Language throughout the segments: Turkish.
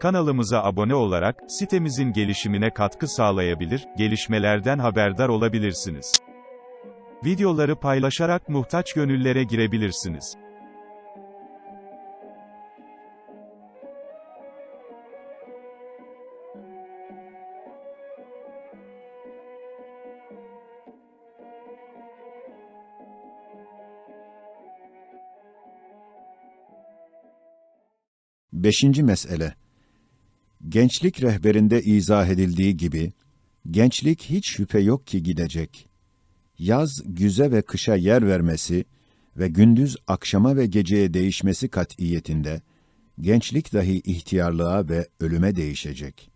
Kanalımıza abone olarak, sitemizin gelişimine katkı sağlayabilir, gelişmelerden haberdar olabilirsiniz. Videoları paylaşarak muhtaç gönüllere girebilirsiniz. Beşinci mesele. Gençlik rehberinde izah edildiği gibi, gençlik hiç şüphe yok ki gidecek. Yaz, güze ve kışa yer vermesi ve gündüz akşama ve geceye değişmesi kat'iyetinde, gençlik dahi ihtiyarlığa ve ölüme değişecek.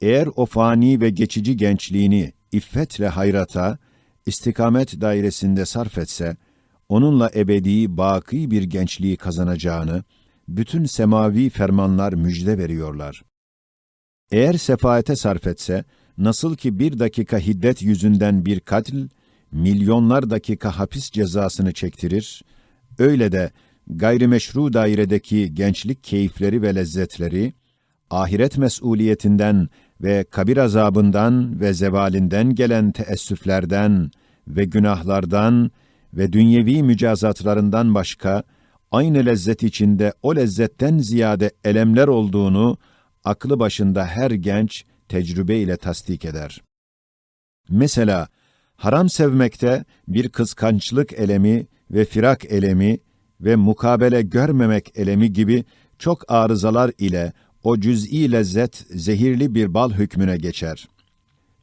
Eğer o fani ve geçici gençliğini iffetle hayrata, istikamet dairesinde sarf etse, onunla ebedi, baki bir gençliği kazanacağını, bütün semavi fermanlar müjde veriyorlar. Eğer sefaete sarf etse, nasıl ki bir dakika hiddet yüzünden bir katil, milyonlar dakika hapis cezasını çektirir, öyle de gayrimeşru dairedeki gençlik keyifleri ve lezzetleri, ahiret mesuliyetinden ve kabir azabından ve zevalinden gelen teessüflerden ve günahlardan ve dünyevi mücazatlarından başka, aynı lezzet içinde o lezzetten ziyade elemler olduğunu aklı başında her genç tecrübe ile tasdik eder. Mesela haram sevmekte bir kıskançlık elemi ve firak elemi ve mukabele görmemek elemi gibi çok arızalar ile o cüz'i lezzet zehirli bir bal hükmüne geçer.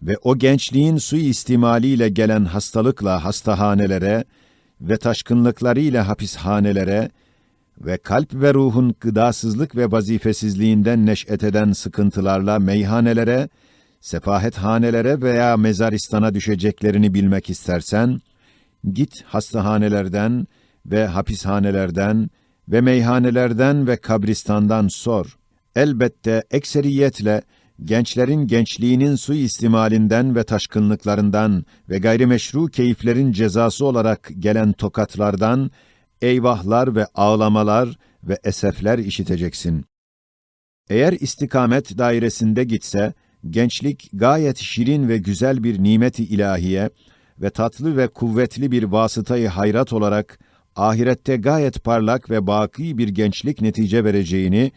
Ve o gençliğin suistimaliyle gelen hastalıkla hastahanelere ve taşkınlıklarıyla hapishanelere ve kalp ve ruhun gıdasızlık ve vazifesizliğinden neş'et eden sıkıntılarla meyhanelere, sefahethanelere veya mezaristana düşeceklerini bilmek istersen, git hastahanelerden ve hapishanelerden ve meyhanelerden ve kabristandan sor. Elbette ekseriyetle gençlerin gençliğinin suistimalinden ve taşkınlıklarından ve gayrimeşru keyiflerin cezası olarak gelen tokatlardan eyvahlar ve ağlamalar ve esefler işiteceksin. Eğer istikamet dairesinde gitse, gençlik gayet şirin ve güzel bir nimeti ilahiye ve tatlı ve kuvvetli bir vasıtayı hayrat olarak ahirette gayet parlak ve baki bir gençlik netice vereceğini,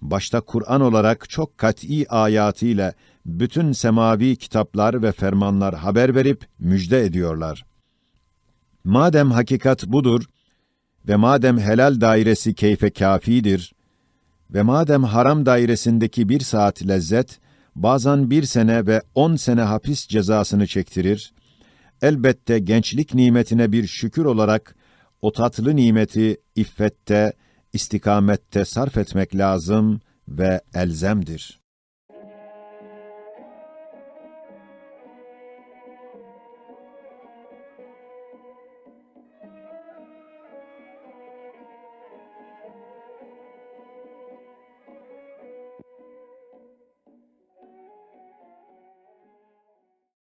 başta Kur'an olarak çok kat'î ayatıyla bütün semavi kitaplar ve fermanlar haber verip müjde ediyorlar. Madem hakikat budur ve madem helal dairesi keyfe kafidir ve madem haram dairesindeki bir saat lezzet, bazen bir sene ve on sene hapis cezasını çektirir, elbette gençlik nimetine bir şükür olarak o tatlı nimeti iffette, istikamette sarf etmek lazım ve elzemdir.